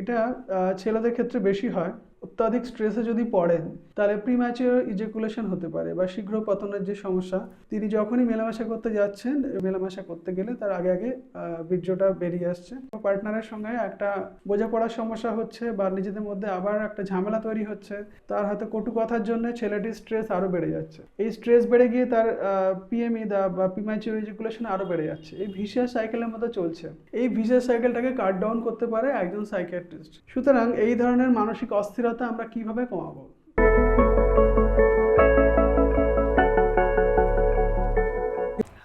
এটা ছেলেদের ক্ষেত্রে বেশি হয়। অত্যাধিক স্ট্রেসে যদি পড়েন, তাহলে প্রিম্যাচিওর ইজেকুলেশন হতে পারে বা শীঘ্র পতনের যে সমস্যা, তিনি যখনই মেলামেশা করতে যাচ্ছেন, মেলামেশা করতে গেলে তার আগে আগে বীর্যটা বেরিয়ে আসছে। পার্টনারের সঙ্গে একটা বোঝাপড়ার সমস্যা হচ্ছে বা নিজেদের মধ্যে আবার একটা ঝামেলা তৈরি হচ্ছে, তার হয়তো কটু কথার জন্য ছেলেটির স্ট্রেস আরও বেড়ে যাচ্ছে। এই স্ট্রেস বেড়ে গিয়ে তার পিএমই দা বা প্রিম্যাচিওর ইজেকুলেশন আরও বেড়ে যাচ্ছে। এই ভিসিয়াস সাইকেলের মতো চলছে। এই ভিসিয়াস সাইকেলটাকে কাট ডাউন করতে পারে একজন সাইকিয়াট্রিস্ট সুতরাং এই ধরনের মানসিক অস্থিরতা আমরা কীভাবে কমাবো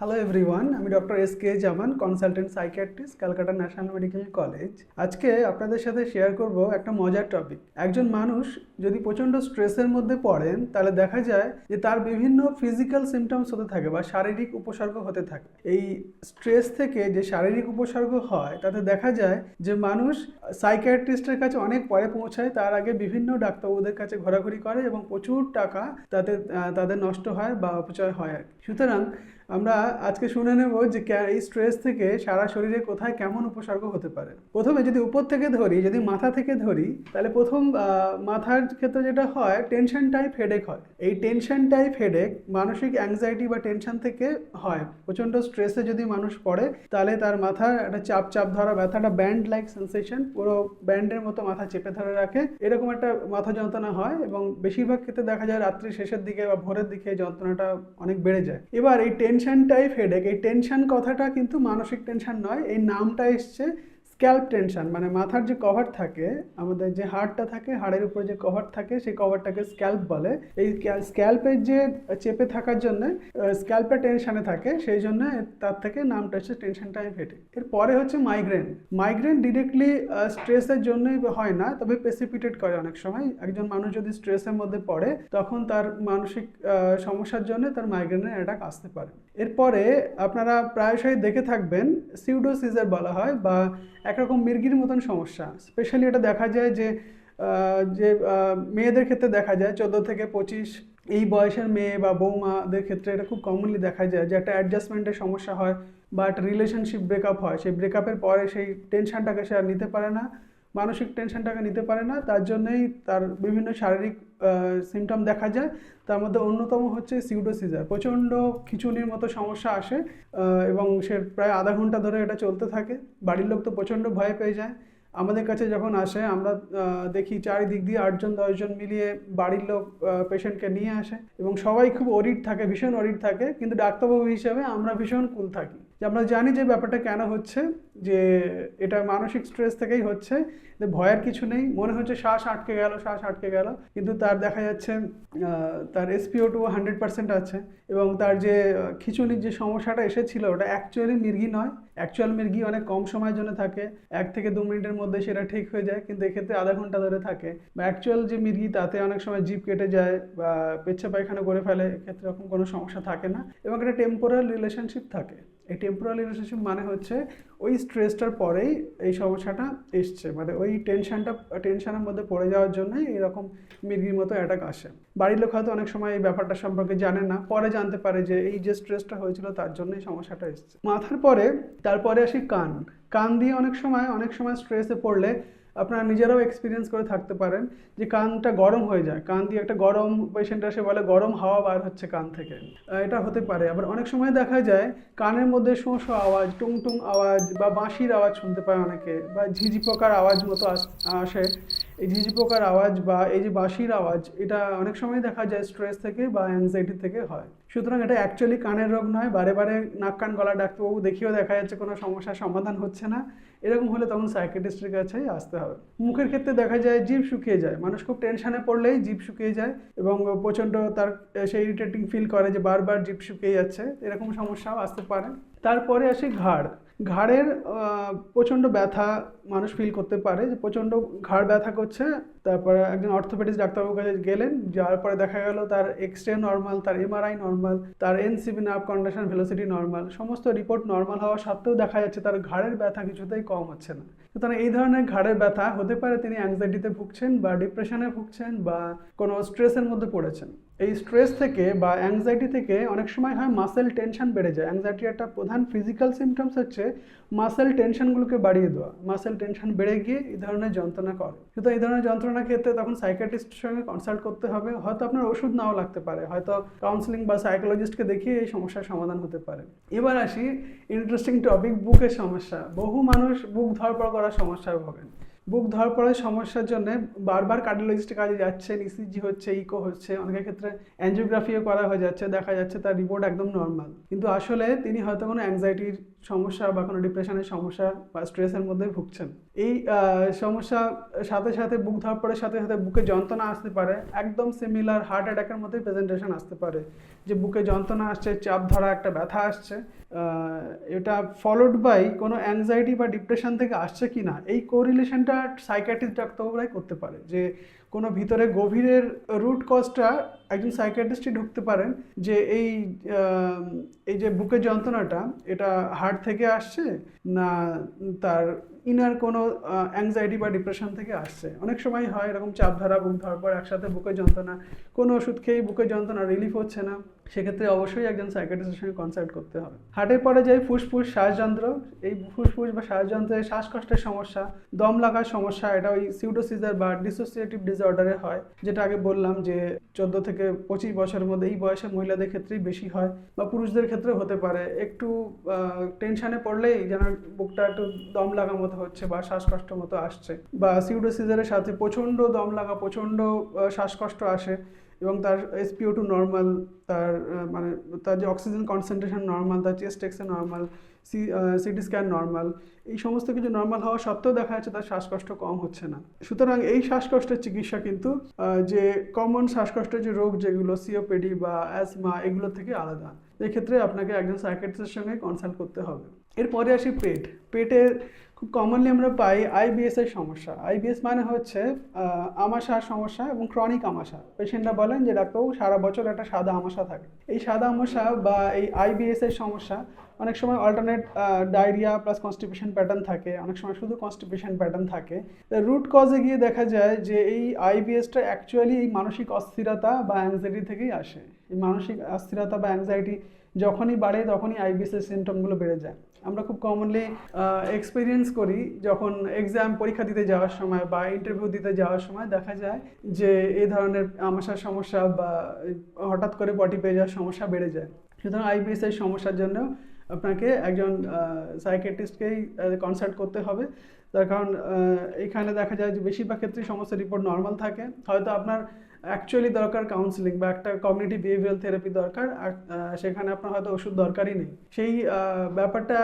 হ্যালো এভরিওয়ান আমি doctor S K Zaman consultant psychiatrist Calcutta National Medical College আজকে আপনাদের সাথে শেয়ার করব একটা মজার টপিক একজন মানুষ যদি প্রচণ্ড স্ট্রেসের মধ্যে পড়েন, তাহলে দেখা যায় যে তার বিভিন্ন ফিজিক্যাল সিমটমস হতে থাকে বা শারীরিক উপসর্গ হতে থাকে। এই স্ট্রেস থেকে যে শারীরিক উপসর্গ হয়, তাতে দেখা যায় যে মানুষ সাইকিয়াট্রিস্টের কাছে অনেক পরে পৌঁছায়, তার আগে বিভিন্ন ডাক্তারবাবুদের কাছে ঘোরাঘুরি করে এবং প্রচুর টাকা তাতে তাদের নষ্ট হয় বা অপচয় হয় আর। সুতরাং আমরা আজকে শুনে নেব যে এই স্ট্রেস থেকে সারা শরীরে কোথায় কেমন উপসর্গ হতে পারে। প্রথমে যদি উপর থেকে ধরি, যদি মাথা থেকে ধরি, তাহলে প্রথম মাথার ক্ষেত্রে যেটা হয় টেনশন টাইপ হেডেক হয়। এই টেনশন টাইপ হেডেক মানসিক অ্যাংজাইটি বা টেনশন থেকে হয়। প্রচণ্ড স্ট্রেসে যদি মানুষ পড়ে, তাহলে তার মাথার একটা চাপ চাপ ধরা, ব্যথাটা ব্যান্ড লাইক সেন্সেশন পুরো ব্যান্ডের মতো মাথা চেপে ধরে রাখে। এরকম একটা মাথা যন্ত্রণা হয় এবং বেশিরভাগ ক্ষেত্রে দেখা যায় রাত্রির শেষের দিকে বা ভোরের দিকে যন্ত্রণাটা অনেক বেড়ে যায়। এবার এই টেনশন টাইপ হেডেক এই টেনশন কথাটা কিন্তু মানসিক টেনশন নয় এই নামটা এসছে স্ক্যাল্প টেনশন মানে মাথার যে কভার থাকে, আমাদের যে হাড়টা থাকে, হাড়ের উপরে যে কভার থাকে, সেই কভারটাকে স্ক্যাল্প বলে। এই স্ক্যাল্পের যে চেপে থাকার জন্য স্ক্যাল্পে টেনশনে থাকে, সেই জন্য তার থেকে নামটা হচ্ছে টেনশন টাইপ হেডেক এরপরে হচ্ছে মাইগ্রেন। মাইগ্রেন ডিরেক্টলি স্ট্রেসের জন্যই হয় না, তবে প্রেসিপিটেট করে অনেক সময়। একজন মানুষ যদি স্ট্রেসের মধ্যে পড়ে, তখন তার মানসিক সমস্যার জন্য তার মাইগ্রেনের অ্যাটাক আসতে পারে। এরপরে আপনারা প্রায়শই দেখে থাকবেন সিউডোসিজার বলা হয়, বা একরকম মির্গির মতন সমস্যা। স্পেশালি এটা দেখা যায় যে যে মেয়েদের ক্ষেত্রে দেখা যায়, চোদ্দ থেকে পঁচিশ এই বয়সের মেয়ে বা বৌমাদের ক্ষেত্রে এটা খুব কমনলি দেখা যায় যে একটা অ্যাডজাস্টমেন্টের সমস্যা হয় বা একটা রিলেশনশিপ ব্রেকআপ হয়। সেই ব্রেকআপের পরে সেই টেনশানটাকে সে আর নিতে পারে না। মানসিক টেনশনটাকে নিতে পারে না, তার জন্যই তার বিভিন্ন শারীরিক সিমটম দেখা যায়। তার মধ্যে অন্যতম হচ্ছে সিউডোসিজার প্রচণ্ড খিচুনির মতো সমস্যা আসে এবং সে প্রায় আধা ঘণ্টা ধরে এটা চলতে থাকে। বাড়ির লোক তো প্রচণ্ড ভয় পেয়ে যায়। আমাদের কাছে যখন আসে, আমরা দেখি চারিদিক দিয়ে আটজন, দশজন মিলিয়ে বাড়ির লোক পেশেন্টকে নিয়ে আসে। এবং সবাই খুব অরিড থাকে, ভীষণ অরিড থাকে। কিন্তু ডাক্তারবাবু হিসেবে আমরা ভীষণ কুল থাকি। যে আমরা জানি যে ব্যাপারটা কেন হচ্ছে, যে এটা মানসিক স্ট্রেস থেকেই হচ্ছে ভয়ের কিছু নেই। মনে হচ্ছে শ্বাস আটকে গেল, শ্বাস আটকে গেল। কিন্তু তার দেখা যাচ্ছে তার এসপিও টু হান্ড্রেড পার্সেন্ট আছে এবং তার যে খিঁচুনির যে সমস্যাটা এসেছিল, ওটা অ্যাকচুয়ালি মির্গি নয়। অ্যাকচুয়াল মির্গি অনেক কম সময়ের জন্য থাকে। এক থেকে দু মিনিটের মধ্যে সেটা ঠিক হয়ে যায়, কিন্তু এক্ষেত্রে আধা ঘণ্টা ধরে থাকে। বা অ্যাকচুয়াল যে মির্গি, তাতে অনেক সময় জিভ কেটে যায় বা পেচ্ছা পায়খানা করে ফেলে, এক্ষেত্রে এরকম কোনো সমস্যা থাকে না এবং একটা টেম্পোরাল রিলেশনশিপ থাকে। এই টেম্পোরাল রিলেশনশিপ মানে হচ্ছে ওই স্ট্রেসটার পরেই এই সমস্যাটা এসছে। মানে ওই টেনশনটা টেনশনের মধ্যে পড়ে যাওয়ার জন্যই এরকম মির্গির মতো অ্যাটাক আসে। বাড়ির লোক হয়তো অনেক সময় এই ব্যাপারটা সম্পর্কে জানে না, পরে জানতে পারে যে এই যে স্ট্রেসটা হয়েছিল তার জন্যই সমস্যাটা এসছে। মাথার পরে, তারপরে আসি কান। কান দিয়ে অনেক সময় অনেক সময় স্ট্রেসে পড়লে আপনারা নিজেরাও এক্সপিরিয়েন্স করে থাকতে পারেন যে কানটা গরম হয়ে যায়। কান দিয়ে একটা গরম পেশেন্ট আসে বলে গরম হাওয়া বার হচ্ছে কান থেকে। এটা হতে পারে। আবার অনেক সময় দেখা যায় কানের মধ্যে শো শো আওয়াজ, টুং টুং আওয়াজ বা বাঁশির আওয়াজ শুনতে পায় অনেকে বা ঝিঝি পোকার আওয়াজ মতো আস- আসে। এই ঝিঝি পোকার আওয়াজ বা এই যে বাঁশির আওয়াজ, এটা অনেক সময় দেখা যায় স্ট্রেস থেকে বা অ্যাংজাইটি থেকে হয়। সুতরাং এটা অ্যাকচুয়ালি কানের রোগ নয়, বারে বারে নাক কান গলা ডাক্তারবাবু দেখিয়েও দেখা যাচ্ছে কোনো সমস্যার সমাধান হচ্ছে না। এরকম হলে তখন সাইকেটিস্টের কাছে আসতে হবে। মুখের ক্ষেত্রে দেখা যায় জিভ শুকিয়ে যায়। মানুষ খুব টেনশনে পড়লেই জিভ শুকিয়ে যায় এবং প্রচণ্ড তার সেই ইরিটেটিং ফিল করে যে বারবার জিভ শুকিয়ে যাচ্ছে। এরকম সমস্যাও আসতে পারে। তারপরে আসে ঘাড়। ঘাড়ের প্রচণ্ড ব্যথা মানুষ ফিল করতে পারে, যে প্রচণ্ড ঘাড় ব্যথা করছে। তারপরে একজন অর্থোপেডিক্স ডাক্তারবাবুর কাছে গেলেন, যাওয়ার পরে দেখা গেল তার এক্স রে নর্মাল তার এমআরআই নর্মাল তার NCV nerve conduction velocity normal সমস্ত রিপোর্ট নর্মাল হওয়া সত্ত্বেও দেখা যাচ্ছে তার ঘাড়ের ব্যথা কিছুতেই কম হচ্ছে না। সুতরাং এই ধরনের ঘাড়ের ব্যথা হতে পারে তিনি অ্যাংজাইটিতে ভুগছেন বা ডিপ্রেশনে ভুগছেন বা কোনো স্ট্রেসের মধ্যে পড়েছেন। এই স্ট্রেস থেকে বা অ্যাংজাইটি থেকে অনেক সময় হয় মাসেল টেনশন বেড়ে যায়। অ্যাংজাইটি একটা প্রধান ফিজিক্যাল সিমটমস হচ্ছে মাসেল টেনশনগুলোকে বাড়িয়ে দেওয়া। মাসেল টেনশন বেড়ে গিয়ে এই ধরনের যন্ত্রণা করে। সুতরাং এই ধরনের যন্ত্রণার ক্ষেত্রে তখন সাইকিয়াট্রিস্টের সঙ্গে কনসাল্ট করতে হবে। হয়তো আপনার ওষুধ নাও লাগতে পারে। হয়তো কাউন্সিলিং বা সাইকোলজিস্টকে দেখিয়ে এই সমস্যার সমাধান হতে পারে। এবার আসি ইন্টারেস্টিং টপিক বুকের সমস্যা। বহু মানুষ বুক ধরপড় করার সমস্যায় ভোগেন। বুক ধরপড়ের সমস্যার জন্য বারবার কার্ডিওলজিস্টের কাজে যাচ্ছেন ইসিজি হচ্ছে ইকো হচ্ছে, অনেকের ক্ষেত্রে অ্যাঞ্জিওগ্রাফিও করা হয়ে যাচ্ছে, দেখা যাচ্ছে তার রিপোর্ট একদম নর্মাল কিন্তু আসলে তিনি হয়তো কোনো অ্যাংজাইটির সমস্যা বা কোনো ডিপ্রেশনের সমস্যা বা স্ট্রেসের মধ্যে ভুগছেন। এই সমস্যা সাথে সাথে বুক ধরপড়ের সাথে সাথে বুকে যন্ত্রণা আসতে পারে। একদম সিমিলার হার্ট অ্যাটাকের মতোই প্রেজেন্টেশন আসতে পারে। যে বুকে যন্ত্রণা আসছে, চাপ ধরা, একটা ব্যথা আসছে এটা ফলোড বাই কোনো অ্যাংজাইটি বা ডিপ্রেশন থেকে আসছে কি না এই কোরিলেশনটা সাইকিয়াট্রিস্ট ডাক্তারবাবুরাই করতে পারে। যে কোনো ভিতরে গভীরের রুট কজটা একজন সাইকিয়াট্রিস্টই ঢুকতে পারেন যে এই এই যে বুকের যন্ত্রণাটা, এটা হার্ট থেকে আসছে না তার ইনার কোনো অ্যাংজাইটি বা ডিপ্রেশন থেকে আসছে। অনেক সময় হয় এরকম চাপ ধরা বুক পর একসাথে বুকের যন্ত্রণা, কোনো ওষুধ খেয়েই বুকের যন্ত্রণা রিলিফ হচ্ছে না, সেক্ষেত্রে অবশ্যই একজন সাইকিয়াট্রিস্টের সঙ্গে কনসাল্ট করতে হবে। হার্টের পরে যায় ফুসফুস, শ্বাসযন্ত্র, এই ফুসফুস বা শ্বাসযন্ত্রে শ্বাসকষ্টের সমস্যা, দম লাগার সমস্যা, এটা ওই সিউডোসিজার বা ডিসোসিয়েটিভ ডিসঅর্ডারে হয়, যেটা আগে বললাম যে চোদ্দ থেকে পঁচিশ বছরের মধ্যে এই বয়সে মহিলাদের ক্ষেত্রেই বেশি হয় বা পুরুষদের ক্ষেত্রে হতে পারে। একটু টেনশানে পড়লেই যেন বুকটা একটু দম লাগা মতো হচ্ছে বা শ্বাসকষ্ট মতো আসছে বা সিউডোসিজারের সাথে প্রচণ্ড দম লাগা, প্রচণ্ড শ্বাসকষ্ট আসে এবং তার এসপিও টু নর্মাল তার মানে তার যে অক্সিজেন কনসেন্ট্রেশন নর্মাল তার চেস্ট এক্সে normal C CT scan normal এই সমস্ত কিছু নর্মাল হওয়া সত্ত্বেও দেখা যাচ্ছে তার শ্বাসকষ্ট কম হচ্ছে না। সুতরাং এই শ্বাসকষ্টের চিকিৎসা কিন্তু যে কমন শ্বাসকষ্টের যে রোগ যেগুলো সিওপিডি বা অ্যাজমা এগুলো থেকে আলাদা। এক্ষেত্রে আপনাকে একজন সাইকিয়াট্রিস্টের সঙ্গে কনসাল্ট করতে হবে। এরপরে আসি পেট। পেটের খুব কমনলি আমরা পাই আইবিএস এর সমস্যা। আইবিএস মানে হচ্ছে আমাশার সমস্যা এবং ক্রনিক আমাশা। পেশেন্টরা বলেন যে ডাক্তারবাবু, সারা বছর একটা সাদা আমাশা থাকে। এই সাদা আমাশা বা এই আইবিএস এর সমস্যা অনেক সময় alternate diarrhoea plus constipation pattern থাকে। অনেক সময় শুধু কনস্টিপেশন প্যাটার্ন থাকে। রুট কজে গিয়ে দেখা যায় যে এই আইবিএসটা অ্যাকচুয়ালি এই মানসিক অস্থিরতা বা অ্যাংজাইটি থেকেই আসে। এই মানসিক অস্থিরতা বা অ্যাংজাইটি যখনই বাড়ে তখনই আইবিএস এর সিমটমগুলো বেড়ে যায়। আমরা খুব কমনলি এক্সপিরিয়েন্স করি যখন এক্সাম পরীক্ষা দিতে যাওয়ার সময় বা ইন্টারভিউ দিতে যাওয়ার সময় দেখা যায় যে এই ধরনের আমাশার সমস্যা বা হঠাৎ করে পটি পেয়ে যাওয়ার সমস্যা বেড়ে যায়। সুতরাং আইবিএস এর সমস্যার জন্য আপনাকে একজন সাইকিয়াট্রিস্টকেই কনসাল্ট করতে হবে। তার কারণ এখানে দেখা যায় যে বেশিরভাগ ক্ষেত্রেই সমস্ত রিপোর্ট নর্মাল থাকে। হয়তো আপনার অ্যাকচুয়ালি দরকার কাউন্সিলিং বা একটা কমিউনিটি বিহেভিয়ার থেরাপি দরকার আর সেখানে আপনার হয়তো ওষুধ দরকারই নেই। সেই ব্যাপারটা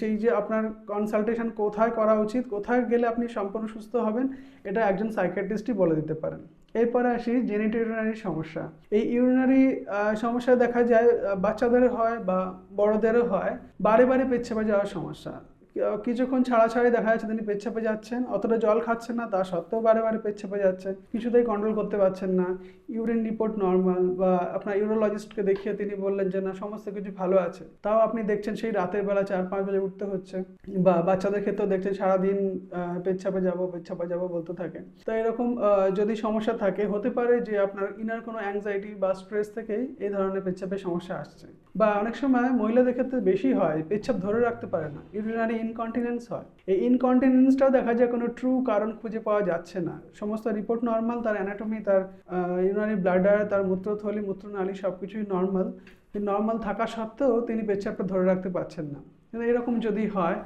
সেই যে আপনার কনসালটেশন কোথায় করা উচিত কোথায় গেলে আপনি সম্পূর্ণ সুস্থ হবেন এটা একজন সাইকিয়াট্রিস্টই বলে দিতে পারেন। এরপরে আসি জেনিট ইউরিনারি সমস্যা। এই ইউরিনারি সমস্যা দেখা যায় আহ, বাচ্চাদের হয় বা বড়দেরও হয় বারে বারে পেচ্ছাপে যাওয়ার সমস্যা। কিছুক্ষণ ছাড়া ছাড়াই দেখা যাচ্ছে তিনি পেচ্ছাপে যাচ্ছেন। অতটা জল খাচ্ছেন না, তা সত্ত্বেও বারে বারে পেচ্ছাপে যাচ্ছেন। কিছুতেই কন্ট্রোল করতে পারছেন না। ইউরিন রিপোর্ট নর্মাল বা আপনার ইউরোলজিস্টকে দেখিয়ে তিনি বললেন যে, না, সমস্ত কিছু ভালো আছে। তাও আপনি দেখছেন সেই রাতের বেলা চার, পাঁচ বাজে উঠতে হচ্ছে। বা বাচ্চাদের ক্ষেত্রেও দেখছেন সারাদিন পেচ্ছাপে যাব পেচ্ছাপে যাব বলতে থাকেন তো এরকম যদি সমস্যা থাকে, হতে পারে যে আপনার ইনার কোনো অ্যাংজাইটি বা স্ট্রেস থেকেই এই ধরনের পেচ্ছাপের সমস্যা আসছে। বা অনেক সময় মহিলাদের ক্ষেত্রে বেশি হয় পেচ্ছাপ ধরে রাখতে পারে না। ইউরিনারি ইনকন্টিনেন্স হয়। এই ইনকন্টিনেন্সটাও দেখা যায় কোনো ট্রু কারণ খুঁজে পাওয়া যাচ্ছে না। সমস্ত রিপোর্ট নর্মাল তার অ্যানাটমি তার ইউরিনারি ব্লাডার তার মূত্রথলি, মূত্রনালী সব কিছুই নর্মাল নর্মাল থাকা সত্ত্বেও তিনি পেচ্ছাপটা ধরে রাখতে পারছেন না। কিন্তু এরকম যদি হয়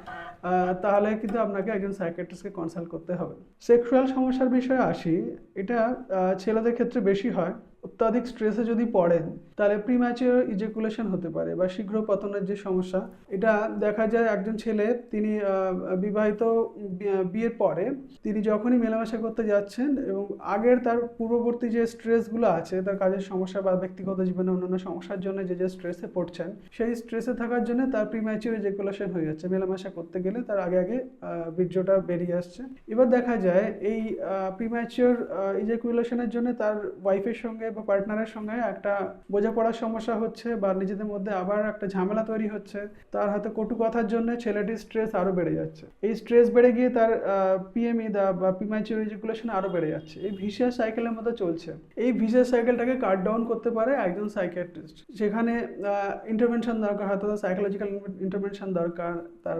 তাহলে কিন্তু আপনাকে একজন সাইকিয়াট্রিস্টকে কনসাল্ট করতে হবে। সেক্সুয়াল সমস্যার বিষয়ে আসি। এটা ছেলেদের ক্ষেত্রে বেশি হয়। অত্যাধিক স্ট্রেসে যদি পড়েন, তাহলে প্রিম্যাচিওর ইজেকুলেশন হতে পারে বা শীঘ্র পতনের যে সমস্যা, এটা দেখা যায় একজন ছেলে, তিনি বিবাহিত বিয়ের পরে তিনি যখনই মেলামেশা করতে যাচ্ছেন এবং আগের তার পূর্ববর্তী যে স্ট্রেসগুলো আছে, তার কাজের সমস্যা বা ব্যক্তিগত জীবনে অন্যান্য সমস্যার জন্য যে যে স্ট্রেসে পড়ছেন, সেই স্ট্রেসে থাকার জন্য তার প্রিম্যাচিওর ইজেকুলেশন হয়ে যাচ্ছে। মেলামেশা করতে গেলে তার আগে আগে বীর্যটা বেরিয়ে আসছে। এবার দেখা যায় এই প্রিম্যাচিওর ইজেকুলেশনের জন্য তার ওয়াইফের সঙ্গে বা পার্টনারের সঙ্গে একটা বোঝাপড়ার সমস্যা হচ্ছে বা নিজেদের মধ্যে আবার একটা ঝামেলা তৈরি হচ্ছে, তার হাতে কটু কথার জন্য ছেলেটির স্ট্রেস আরও বেড়ে যাচ্ছে। এই স্ট্রেস বেড়ে গিয়ে তার পিএমই দা বা প্রিম্যাচুর ইজিকুলেশন আরও বেড়ে যাচ্ছে। এই ভিসিয়াস সাইকেলের মধ্যে চলছে। এই ভিসিয়াস সাইকেলটাকে কাট ডাউন করতে পারে একজন সাইকিয়াট্রিস্ট সেখানে ইন্টারভেনশন দরকার, হয়তো সাইকোলজিক্যাল ইন্টারভেনশন দরকার, তার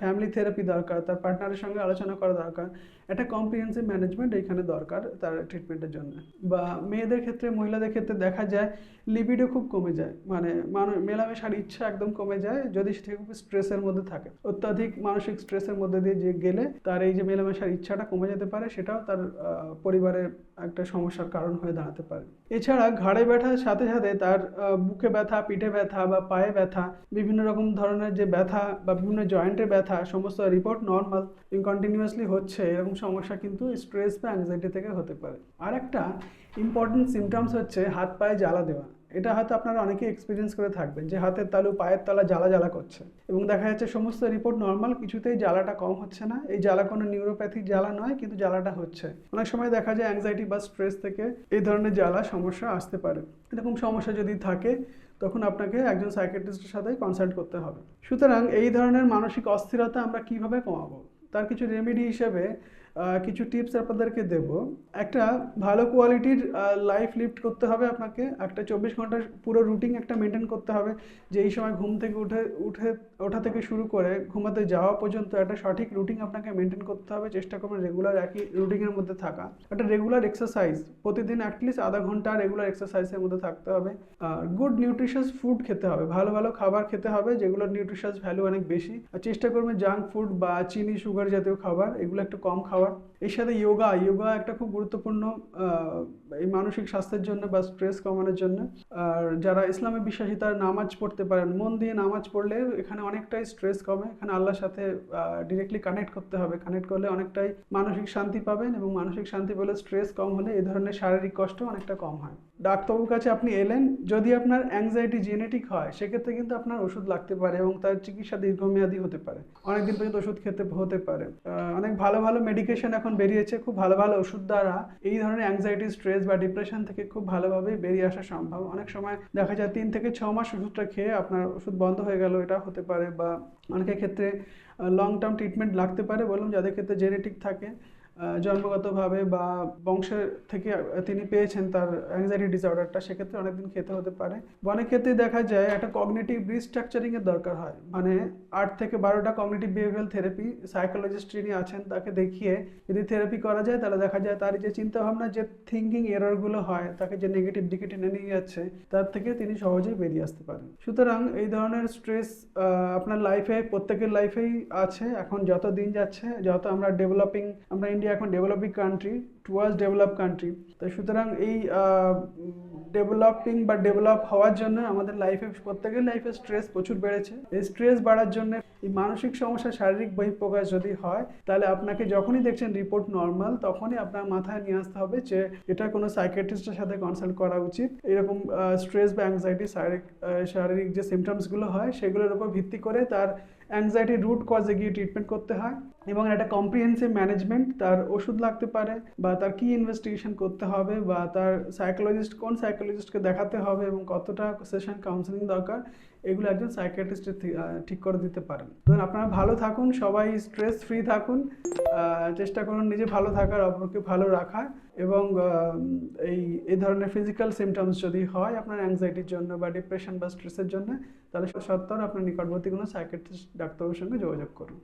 ফ্যামিলি থেরাপি দরকার, তার পার্টনারের সঙ্গে আলোচনা করা দরকার। একটা কম্প্রিহেন্সিভ ম্যানেজমেন্ট এখানে দরকার তার ট্রিটমেন্টের জন্য। বা মেয়েদের ক্ষেত্রে মহিলাদের ক্ষেত্রে দেখা যায় লিবিডো খুব কমে যায়। মানে মানুষ মেলামেশার ইচ্ছা একদম কমে যায়, যদি সে খুব স্ট্রেসের মধ্যে থাকে। অত্যাধিক মানসিক স্ট্রেসের মধ্যে দিয়ে যে গেলে তার এই যে মেলামেশার ইচ্ছাটা কমে যেতে পারে, সেটাও তার পরিবারে একটা সমস্যার কারণ হয়ে দাঁড়াতে পারে। এছাড়া ঘাড়ে ব্যথার সাথে সাথে তার বুকে ব্যথা, পিঠে ব্যথা বা পায়ে ব্যথা, বিভিন্ন রকম ধরনের যে ব্যথা বা বিভিন্ন জয়েন্টের ব্যথা, সমস্ত রিপোর্ট নর্মাল কন্টিনিউয়াসলি হচ্ছে, এরকম সমস্যা কিন্তু স্ট্রেস বা অ্যাংজাইটি থেকে হতে পারে। আর একটা ইম্পর্টেন্ট সিমটমস হচ্ছে হাত পায়ে জ্বালা দেওয়া। এটা হয়তো আপনারা অনেকে এক্সপিরিয়েন্স করে থাকবেন যে হাতের তালু, পায়ের তলা জ্বালা জ্বালা করছে। এবং দেখা যাচ্ছে সমস্ত রিপোর্ট নর্মাল কিছুতেই জ্বালাটা কম হচ্ছে না। এই জ্বালা কোনো নিউরোপ্যাথিক জ্বালা নয়, কিন্তু জ্বালাটা হচ্ছে। অনেক সময় দেখা যায় অ্যাংজাইটি বা স্ট্রেস থেকে এই ধরনের জ্বালা সমস্যা আসতে পারে। এরকম সমস্যা যদি থাকে, তখন আপনাকে একজন সাইকিয়াট্রিস্টের সাথে কনসাল্ট করতে হবে। সুতরাং এই ধরনের মানসিক অস্থিরতা আমরা কীভাবে কমাবো? তার কিছু রেমেডি হিসেবে কিছু টিপস আপনাদেরকে দেব। একটা ভালো কোয়ালিটির লাইফ লিফট করতে হবে আপনাকে। একটা চব্বিশ ঘণ্টার পুরো রুটিন একটা মেনটেন করতে হবে। যে এই সময় ঘুম থেকে উঠে উঠে, ওঠা থেকে শুরু করে ঘুমাতে যাওয়া পর্যন্ত একটা সঠিক রুটিন আপনাকে মেনটেন করতে হবে। চেষ্টা করবেন রেগুলার একই রুটিনের মধ্যে থাকা। একটা রেগুলার এক্সারসাইজ প্রতিদিন অ্যাটলিস্ট আধা ঘণ্টা রেগুলার এক্সারসাইজের মধ্যে থাকতে হবে। আর গুড নিউট্রিশাস ফুড খেতে হবে। ভালো ভালো খাবার খেতে হবে যেগুলোর নিউট্রিশাস ভ্যালু অনেক বেশি। আর চেষ্টা করবেন জাঙ্ক ফুড বা চিনি সুগার জাতীয় খাবার, এগুলো একটু কম mayor এর সাথে যোগা যোগা একটা খুব গুরুত্বপূর্ণ এই মানসিক স্বাস্থ্যের জন্য বা স্ট্রেস কমানোর জন্য। আর যারা ইসলামে বিশ্বাসী, তারা নামাজ পড়তে পারেন। মন দিয়ে নামাজ পড়লে এখানে অনেকটাই স্ট্রেস কমে। এখানে আল্লাহর সাথে ডিরেক্টলি কানেক্ট করতে হবে। কানেক্ট করলে অনেকটাই মানসিক শান্তি পাবেন এবং মানসিক শান্তি পেলে স্ট্রেস কম হলে এই ধরনের শারীরিক কষ্ট অনেকটা কম হয়। ডাক্তারবাবুর কাছে আপনি এলেন। যদি আপনার অ্যাংজাইটি জেনেটিক হয়, সেক্ষেত্রে কিন্তু আপনার ওষুধ লাগতে পারে এবং তার চিকিৎসা দীর্ঘমেয়াদী হতে পারে। অনেকদিন পর্যন্ত ওষুধ খেতে, হতে পারে। অনেক ভালো ভালো মেডিকেশন এখন বেরিয়েছে খুব ভালো ভালো ওষুধ দ্বারা। এই ধরনের অ্যাংজাইটি স্ট্রেস বা ডিপ্রেশন থেকে খুব ভালোভাবে বেরিয়ে আসা সম্ভব। অনেক সময় দেখা যায় তিন থেকে ছ মাস ওষুধটা খেয়ে আপনার ওষুধ বন্ধ হয়ে গেল, এটা হতে পারে বা অনেকের ক্ষেত্রে লং টার্ম ট্রিটমেন্ট লাগতে পারে বললাম, যাদের ক্ষেত্রে জেনেটিক থাকে। জন্মগতভাবে বা বংশের থেকে তিনি পেয়েছেন তার অ্যাংজাইটি ডিসঅর্ডারটা সেক্ষেত্রে অনেকদিন খেতে হতে পারে। অনেক ক্ষেত্রেই দেখা যায় একটা কগনিটিভ রিস্ট্রাকচারিং এর দরকার হয়। মানে আট থেকে বারোটা কগনিটিভ বিহেভিয়ারাল থেরাপি সাইকোলজিস্ট যিনি আছেন, তাকে দেখিয়ে যদি থেরাপি করা যায়, তাহলে দেখা যায় তার যে চিন্তা ভাবনা যে থিঙ্কিং এররগুলো হয়, তাকে যে নেগেটিভ দিকে টেনে নিয়ে যাচ্ছে, তার থেকে তিনি সহজেই বেরিয়ে আসতে পারেন। সুতরাং এই ধরনের স্ট্রেস আপনার লাইফে প্রত্যেকের লাইফেই আছে। এখন যত দিন যাচ্ছে, যত আমরা ডেভেলপিং আমরা ইন্ডিয়া এখন developing country towards develop country তো সুতরাং এই ডেভেলপিং বা ডেভেলপ হওয়ার জন্য আমাদের লাইফে প্রত্যেকের লাইফে স্ট্রেস প্রচুর বেড়েছে। এই স্ট্রেস বাড়ার জন্য এই মানসিক সমস্যা, শারীরিক বহিঃপ্রকাশ যদি হয়, তাহলে আপনাকে যখনই দেখছেন রিপোর্ট নর্মাল তখনই আপনার মাথায় নিয়ে আসতে হবে যে এটা কোনো সাইকিয়াট্রিস্টের সাথে কনসাল্ট করা উচিত। এরকম স্ট্রেস বা অ্যাংজাইটি শারীরিক শারীরিক যে সিমটমসগুলো হয়, সেগুলোর উপর ভিত্তি করে তার অ্যাংজাইটি রুট কজে গিয়ে ট্রিটমেন্ট করতে হয় এবং একটা কম্প্রিহেন্সিভ ম্যানেজমেন্ট তার ওষুধ লাগতে পারে বা তার কি ইনভেস্টিগেশন করতে হবে বা তার সাইকোলজিস্ট কোন সাইকোলজিস্টকে দেখাতে হবে এবং কতটা সেশন কাউন্সেলিং দরকার, এগুলো একজন সাইকিয়াট্রিস্ট ঠিক করে দিতে পারেন। ধরুন আপনারা ভালো থাকুন, সবাই স্ট্রেস ফ্রি থাকুন চেষ্টা করুন নিজে ভালো থাকার, অপরকে ভালো রাখার। এবং এই এই ধরনের ফিজিক্যাল সিমটমস যদি হয় আপনার অ্যাংজাইটির জন্য বা ডিপ্রেশন বা স্ট্রেসের জন্য, তাহলে সত্তর আপনার নিকটবর্তী কোনো সাইকেট্রিস্ট ডাক্তারের সঙ্গে যোগাযোগ করুন।